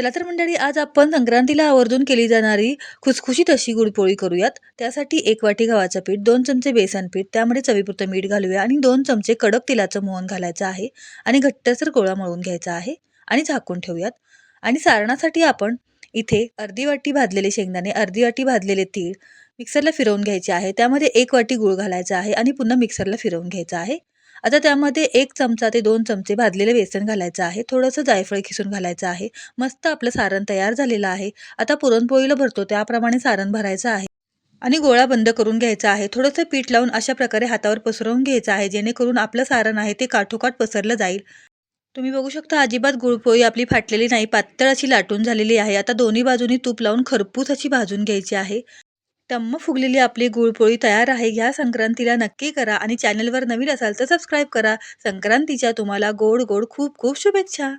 चला तर मंडळी आज आपण संक्रांतीला आवर्जून केली जाणारी खुसखुशीत अशी गुडपोळी करूयात. त्यासाठी एक वाटी गव्हाचं पीठ दोन चमचे बेसन पीठ त्यामध्ये चवीपुरतं मीठ घालूया आणि दोन चमचे कडक तिलाचं मोहन घालायचं आहे आणि घट्टसर गोळा मळून घ्यायचा आहे आणि झाकून ठेवूयात. आणि सारणासाठी आपण इथे अर्धी वाटी भाजलेले शेंगदाणे अर्धी वाटी भाजलेले तीळ मिक्सरला फिरवून घ्यायचे आहे. त्यामध्ये एक वाटी गूळ घालायचा आहे आणि पुन्हा मिक्सरला फिरवून घ्यायचं आहे. आता त्यामध्ये एक चमचा ते दोन चमचे भाजलेले बेसन घालायचं आहे. थोडंसं जायफळ खिसून घालायचं आहे. मस्त आपलं सारण तयार झालेलं आहे. आता पुरणपोळीला भरतो त्याप्रमाणे सारण भरायचं आहे. आणि गोळा बंद करून घ्यायचा आहे. थोडंसं पीठ लावून अशा प्रकारे हातावर पसरवून घ्यायचं आहे जेणेकरून आपलं सारण आहे ते काठोकाठ पसरलं जाईल. तुम्ही बघू शकता अजिबात गुळपोळी आपली फाटलेली नाही पातळ अशी लाटून झालेली आहे. आता दोन्ही बाजूनी तूप लावून खरपूस अशी भाजून घ्यायची आहे. टम्म फुगलेली आपली गुळपोळी तयार आहे. ह्या संक्रांतीला नक्की करा आणि चॅनलवर नवीन असाल तर सबस्क्राईब करा. संक्रांतीच्या तुम्हाला गोड गोड खूप खूप शुभेच्छा.